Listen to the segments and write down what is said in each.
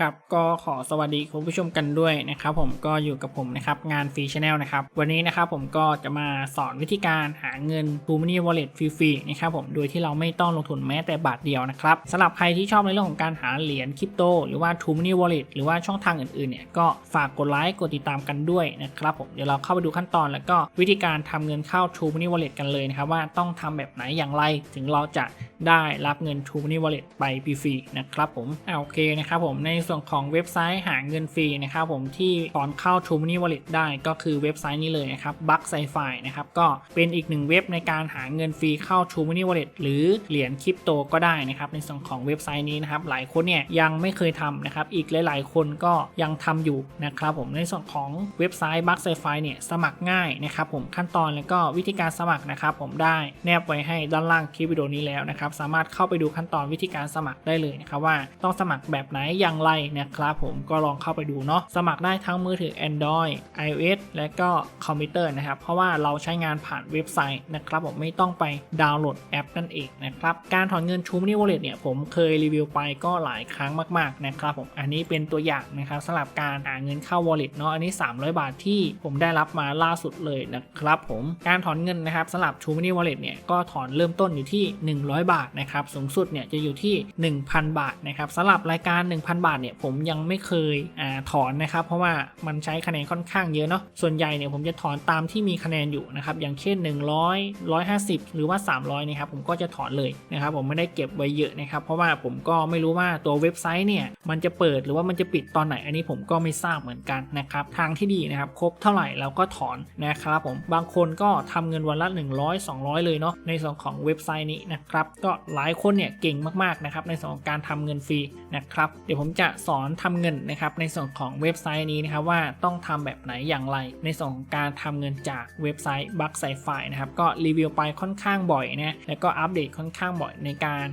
ครับก็ขอสวัสดีคุณผู้ชมกันด้วยนะครับผมก็อยู่กับผมนะครับงานฟรีชแนลนะครับวันนี้นะครับผมก็จะมาสอนวิธีการหาเงิน t ูมินีวอลเล็ตฟรีๆนะครับผมโดยที่เราไม่ต้องลงทุนแม้แต่บาทเดียวนะครับสำหรับใครที่ชอบในเรื่องของการหาเหรียญคริปโตหรือว่า t ูมินีวอลเล็ตหรือว่าช่องทางอื่นๆเนี่ยก็ฝากกดไลค์กดติดตามกันด้วยนะครับผมเดี๋ยวเราเข้าไปดูขั้นตอน แล้วก็วิธีการทำเงินเข้า t ูมินีวอลเล็ตกันเลยนะครับว่าต้องทำแบบไหนอย่างไรถึงเราจะได้รับเงิน t ูมินีวอลเล็ตไปฟรีๆนะครับผมอ่าโอเคนะครับผมในส่วนของเว็บไซต์หาเงินฟรีนะครับผมที่ถอนเข้า t ูมินีวอลเล็ตได้ก็คือเว็บไซต์นี้เลยนะครับบัคไซไฟนะครับก็เป็นอีกหนึ่งเว็บในการหาเงินฟรีเข้า t ูมินีวอลเล็ตหรือเหรียญคริปโตก็ได้นะครับในส่วนของเว็บไซต์นี้นะครับหลายคนเนี่ยยังไม่เคยทำนะครับอีกหลาย ๆ คนก็ยังทำอยู่นะครับผมในส่วนของเว็บไซต์บัคไซไฟเนี่ยสมัครง่ายนะครับผมขั้นตอนแล้วก็วิธีการสมัครนะครับผมได้แนบไว้ให้ด้านล่างคลิปวิดีโอนี้แล้วนะครับสามารถเข้าไปดูขั้นตอนวิธีการสมัครได้เลยนะครับว่าต้องสมัครแบบไหนอย่างไรนะครับผมก็ลองเข้าไปดูเนาะสมัครได้ทั้งมือถือ Android iOS และก็คอมพิวเตอร์นะครับ เพราะว่าเราใช้งานผ่านเว็บไซต์นะครับผมไม่ต้องไปดาวน์โหลดแอปนั่นเองนะครับการถอนเงินชูมนี่วอลเล็ตเนี่ยผมเคยรีวิวไปก็หลายครั้งมากๆนะครับผมอันนี้เป็นตัวอย่างนะครับสำหรับการหาเงินเข้าวอลเล็ตเนาะอันนี้ 300 บาทที่ผมได้รับมาล่าสุดเลยนะครับผมการถอนเงินนะครับสำหรับชูมนี่วอลเล็ตเนี่ยก็ถอนเริ่มต้นอยู่ที่ 100 บาทนะครับสูงสุดเนี่ยจะอยู่ที่ 1,000 บาทนะครับสำหรับรายการ 1,000 บาทเนี่ยผมยังไม่เคยอถอนนะครับ เพราะว่ามันใช้คะแนนค่อนข้างเยอะเนาะส่วนใหญ่เนี่ยผมจะถอนตามที่มีคะแนนอยู่นะครับอย่างเช่น 100 150 หรือว่า 300นะครับผมก็จะถอนเลยนะครับผมไม่ได้เก็บไว้เยอะนะครับ เพราะว่าผมก็ไม่รู้ว่าตัวเว็บไซต์เนี่ยมันจะเปิดหรือว่ามันจะปิดตอนไหนอันนี้ผมก็ไม่ทราบเหมือนกันนะครับทางที่ดีนะครับครบเท่าไหร่เราก็ถอนนะครับผมบางคนก็ทำเงินวันละ 100 200 เลยเนาะในส่วนของเว็บไซต์นี้นะครับก็หลายคนเนี่ยเก่งมากๆนะครับในส่วนของการทำเงินฟรีนะครับเดี๋ยวผมจะสอนทำเงินนะครับในส่วนของเว็บไซต์นี้นะครับว่าต้องทำแบบไหนอย่างไร ในส่วนของการทำเงินจากเว็บไซต์บัคไซไฟนะครับก็รีวิวไปค่อนข้างบ่อยนะแล้วก็อัปเดตค่อนข้างบ่อยในการ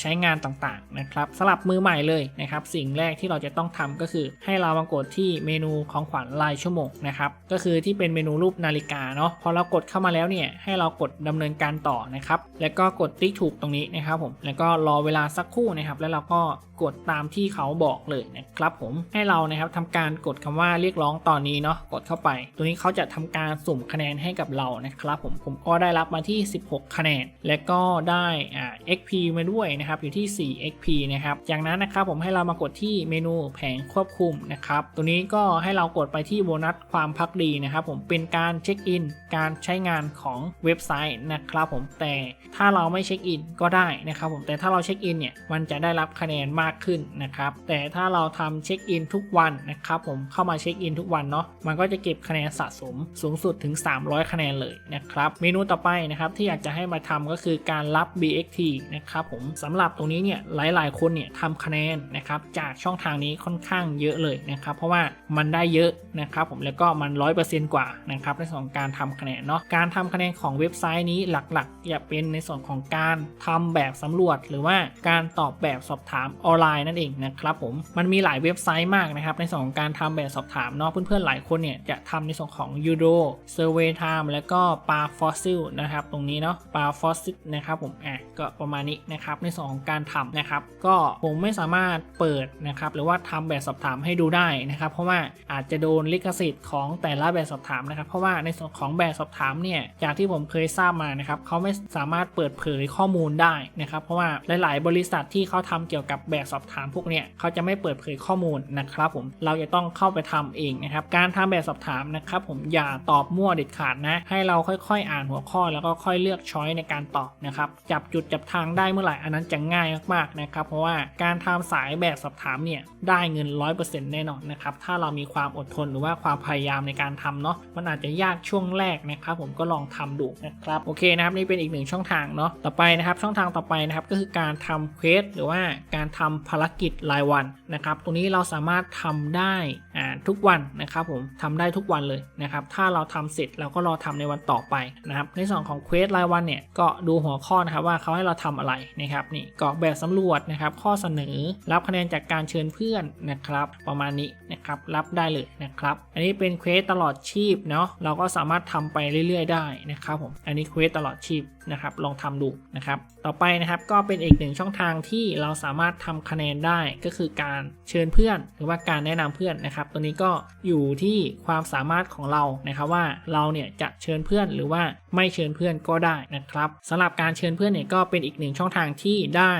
ใช้งานต่างๆนะครับสำหรับมือใหม่เลยนะครับสิ่งแรกที่เราจะต้องทำก็คือ ให้เรามากดที่เมนูของขวัญรายชั่วโมงนะครับก็คือที่เป็นเมนูรูปนาฬิกาเนาะพอเรากดเข้ามาแล้วเนี่ยให้เรากดดำเนินการต่อนะครับแล้วก็กดติ๊กถูกตรงนี้นะครับผมแล้วก็รอเวลาสักครู่นะครับแล้วเราก็กดตามที่เขาบอกเลยนะครับผมให้เรานะครับทำการกดคำว่าเรียกร้องตอนนี้เนาะกดเข้าไป ตรงนี้เขาจะทำการสุ่มคะแนนให้กับเรานะครับผมผมก็ได้รับมาที่ 16 คะแนน และก็ได้อ่า XP มาด้วยนะครับอยู่ที่ 4 XP นะครับจากนั้นนะครับผมให้เรามากดที่เมนูแผงควบคุมนะครับตรงนี้ก็ให้เรากดไปที่โบนัสความพักดีนะครับผมเป็นการเช็คอินการใช้งานของเว็บไซต์นะครับผมแต่ถ้าเราไม่เช็คอินก็ได้นะครับผมแต่ถ้าเราเช็คอินเนี่ยมันจะได้รับคะแนนมากขึ้นนะครับแต่ถ้าเราทำเช็คอินทุกวันนะครับผมเข้ามาเช็คอินทุกวันเนาะมันก็จะเก็บคะแนนสะสมสูงสุดถึง 300 คะแนนเลยนะครับเมนูต่อไปนะครับที่อยากจะให้มาทำก็คือการรับ BXT นะครับผมสำหรับตรงนี้เนี่ยหลายๆ คนเนี่ยทำคะแนนนะครับจากช่องทางนี้ค่อนข้างเยอะเลยนะครับเพราะว่ามันได้เยอะนะครับผมแล้วก็มัน 100%กว่านะครับในส่วนของการทำคะแนนเนาะการทำคะแนนของเว็บไซต์นี้หลักๆจะเป็นในส่วนของการทำแบบสำรวจ หรือว่าการตอบแบบสอบถามออนไลน์นั่นเองนะครับผมมันมีหลายเว็บไซต์มากนะครับในส่วนของการทำแบบสอบถามเนาะเพื่อนๆหลายคนเนี่ยจะทำในส่วนของ u d o Survey Time แล้วก็ p a Fossil นะครับตรงนี้เนาะ p a Fossil นะครับผมอะก็ประมาณนี้นะครับในส่วนของการทำนะครับ ก็ผมไม่สามารถเปิดนะครับหรือว่าทำแบบสอบถามให้ดูได้นะครับ เพราะว่าอาจจะโดนลิขสิทธิ์ของแต่ละแบบสอบถามนะครับ เพราะว่าในส่วนของแบบสอบถามเนี่ยจากที่ผมเคยทราบมานะครับเขาไม่สามารถเปิดเผยข้อมูลได้นะครับ เพราะว่าหลาย ๆ บริษัทที่เขาทำเกี่ยวกับแบบสอบถามพวกเนี่ยเขาจะไม่เปิดเผยข้อมูลนะครับ ผมเราจะต้องเข้าไปทำเองนะครับ การทำแบบสอบถามนะครับ ผมอย่าตอบมั่วเด็ดขาดนะให้เราค่อย ๆ อ่านหัวข้อ แล้วก็ค่อยเลือกช้อยในการตอบนะครับจับจุดจับทางได้เมื่อไหร่อันนั้นจะง่ายมากๆนะครับเพราะว่าการทำสายแบบสอบถามเนี่ยได้เงิน 100%แน่นอนนะครับถ้าเรามีความอดทนหรือว่าความพยายามในการทำเนาะมันอาจจะยากช่วงแรกนะครับผมก็ลองทำดูนะครับโอเคนะครับนี่เป็นอีกหนึ่งช่องทางเนาะต่อไปนะครับช่องทางต่อไปนะครับก็คือการทำเควสหรือว่าการทำภารกิจรายวันนะครับตรงนี้เราสามารถทำได้อ่าทุกวันนะครับผมทำได้ทุกวันเลยนะครับถ้าเราทำเสร็จเราก็รอทำในวันต่อไปนะครับในส่วนของเควสรายวันเนี่ยก็ดูหัวข้อนะครับว่าเขาให้เราทำอะไรนะครับนี่กรอกแบบสำรวจนะครับ ข้อเสนอ รับคะแนนจากการเชิญเพื่อนนะครับ ประมาณนี้นะครับ รับได้เลยนะครับ อันนี้เป็นเควสตลอดชีพเนาะ เราก็สามารถทำไปเรื่อย ๆ ได้นะครับผม อันนี้เควสตลอดชีพนะครับ ลองทำดูนะครับ ต่อไปนะครับก็เป็นอีกหนึ่งช่องทางที่เราสามารถทำคะแนนได้ก็คือการเชิญเพื่อน หรือว่าการแนะนำเพื่อนนะครับ ตัวนี้ก็อยู่ที่ความสามารถของเรานะครับว่าเราเนี่ยจะเชิญเพื่อนหรือว่าไม่เชิญเพื่อนก็ได้นะครับสำหรับการเชิญเพื่อนเนี่ยก็เป็นอีกหนึ่งช่องทางที่ได้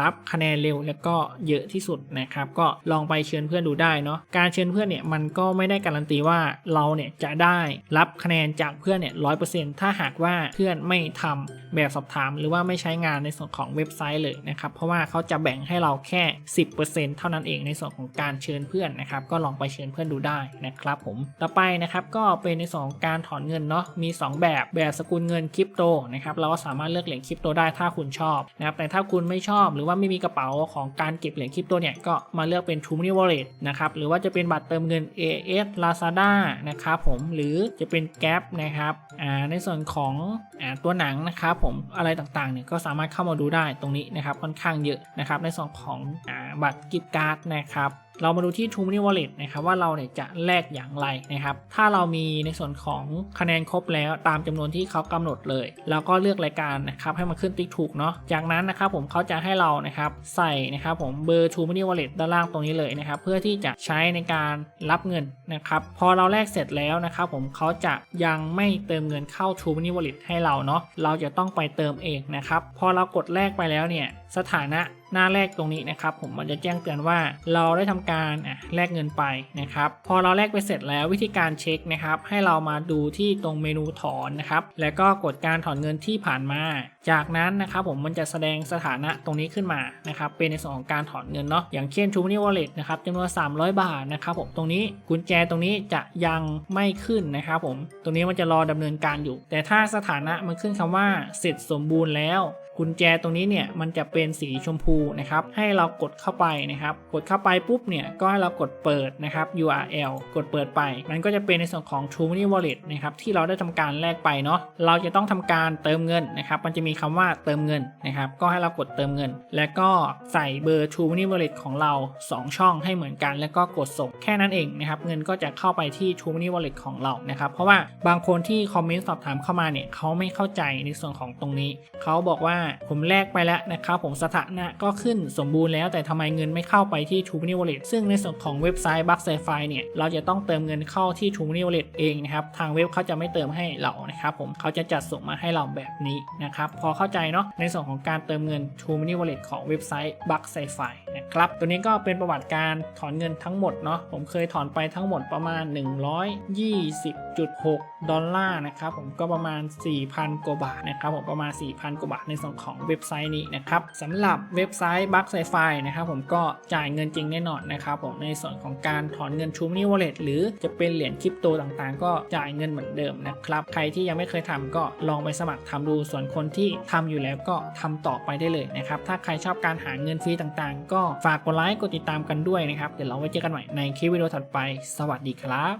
รับคะแนนเร็วและก็เยอะที่สุดนะครับ ก็ลองไปเชิญเพื่อนดูได้เนาะการเชิญเพื่อนเนี่ยมันก็ไม่ได้การันตีว่าเราเนี่ยจะได้รับคะแนนจากเพื่อนเนี่ยร้อยเปอร์เซ็นต์ถ้าหากว่าเพื่อนไม่ทำแบบสอบถาม หรือว่าไม่ใช้งานในส่วนของเว็บไซต์เลยนะครับ เพราะว่าเขาจะแบ่งให้เราแค่ 10%เท่านั้นเองในส่วนของการเชิญเพื่อนนะครับ ก็ลองไปเชิญเพื่อนดูได้นะครับผม ต่อไปนะครับก็เป็นในส่วนของการถอนเงินเนาะ มี 2 แบบแบบสกุลเงินคริปโตนะครับ เราก็สามารถเลือกเหรียญคริปโตได้ถ้าคุณชอบนะครับ แต่ถ้าคุณไม่ชอบหรือว่าไม่มีกระเป๋าของการเก็บเหรียญคริปโตเนี่ย ก็มาเลือกเป็น True Money Wallet นะครับ หรือว่าจะเป็นบัตรเติมเงิน AS Lazada นะครับผม หรือจะเป็น Gap นะครับในส่วนของอตัวหนังนะครับผมอะไรต่างๆเนี่ยก็สามารถเข้ามาดูได้ตรงนี้นะครับค่อนข้างเยอะนะครับในส่วนของอบัตรกิฟต์การ์ดนะครับเรามาดูที่ True Money Wallet นะครับว่าเราเนี่ยจะแลกอย่างไรนะครับ ถ้าเรามีในส่วนของคะแนนครบแล้วตามจำนวนที่เขากำหนดเลยเราก็เลือกรายการนะครับให้มันขึ้นติ๊กถูกเนาะ จากนั้นนะครับผมเขาจะให้เรานะครับใส่นะครับผมเบอร์ True Money Wallet ด้านล่างตรงนี้เลยนะครับเพื่อที่จะใช้ในการรับเงินนะครับ พอเราแลกเสร็จแล้วนะครับผมเขาจะยังไม่เติมเงินเข้า True Money Wallet ให้เราเนาะ เราจะต้องไปเติมเองนะครับ พอเรากดแลกไปแล้วเนี่ยสถานะ หน้าแรกตรงนี้นะครับ ผมมันจะแจ้งเตือนว่าเราได้ทำการแลกเงินไปนะครับ พอเราแลกไปเสร็จแล้ววิธีการเช็คนะครับ ให้เรามาดูที่ตรงเมนูถอนนะครับ แล้วก็กดการถอนเงินที่ผ่านมา จากนั้นนะครับผมมันจะแสดงสถานะตรงนี้ขึ้นมานะครับ เป็นในส่วนของการถอนเงินเนาะอย่างเช่น True Money Wallet นะครับจำนวน 300 บาทนะครับผมตรงนี้กุญแจตรงนี้จะยังไม่ขึ้นนะครับผมตรงนี้มันจะรอดำเนินการอยู่ แต่ถ้าสถานะมันขึ้นคำว่าเสร็จสมบูรณ์แล้ว กุญแจตรงนี้เนี่ยมันจะเป็นสีชมพูนะครับให้เรากดเข้าไปนะครับกดเข้าไปปุ๊บเนี่ยก็ให้เรากดเปิดนะครับ URL กดเปิดไป มันก็จะเป็นในส่วนของ True Money Wallet นะครับที่เราได้ทำการแลกไปเนาะเราจะต้องทำการเติมเงินนะครับมันจะมีคำว่าเติมเงินนะครับก็ให้เรากดเติมเงิน แล้วก็ใส่เบอร์ True Money Wallet ของเรา 2 ช่องให้เหมือนกัน แล้วก็กดส่งแค่นั้นเองนะครับเงินก็จะเข้าไปที่ True Money Wallet ของเรานะครับเพราะว่าบางคนที่คอมเมนต์สอบถามเข้ามาเนี่ยเขาไม่เข้าใจในส่วนของตรงนี้เขาบอกว่าผมแลกไปแล้วนะครับผมสถานะก็ขึ้นสมบูรณ์แล้วแต่ทำไมเงินไม่เข้าไปที่ True Money Wallet ซึ่งในส่วนของเว็บไซต์ b u g s i f i เนี่ยเราจะต้องเติมเงินเข้าที่ True Money Wallet เองนะครับทางเว็บเขาจะไม่เติมให้เรานะครับผมเขาจะจัดส่งมาให้เราแบบนี้นะครับพอเข้าใจเนาะในส่วนของการเติมเงิน True Money Wallet ของเว็บไซต์ b u g s i f i นะครับ ตัวนี้ก็เป็นประวัติการถอนเงินทั้งหมดเนาะ ผมเคยถอนไปทั้งหมดประมาณ 120.6 ดอลลาร์นะครับ ผมก็ประมาณ 4,000 กว่าบาทนะครับ ผมประมาณ 4,000 กว่าบาทในส่วนของเว็บไซต์นี้นะครับสำหรับเว็บไซต์ b u c k s i f i นะครับ ผมก็จ่ายเงินจริงแน่นอนนะครับ ผมในส่วนของการถอนเงิน True Money Wallet หรือจะเป็นเหรียญคริปโตต่างๆ ก็จ่ายเงินเหมือนเดิมนะครับ ใครที่ยังไม่เคยทำก็ลองไปสมัครทำดู ส่วนคนที่ทำอยู่แล้วก็ทำต่อไปได้เลยนะครับ ถ้าใครชอบการหาเงินฟรีต่างๆ ก็ฝากกดไลค์กดติดตามกันด้วยนะครับ เดี๋ยวเราไว้เจอกันใหม่ในคลิปวิดีโอถัดไป สวัสดีครับ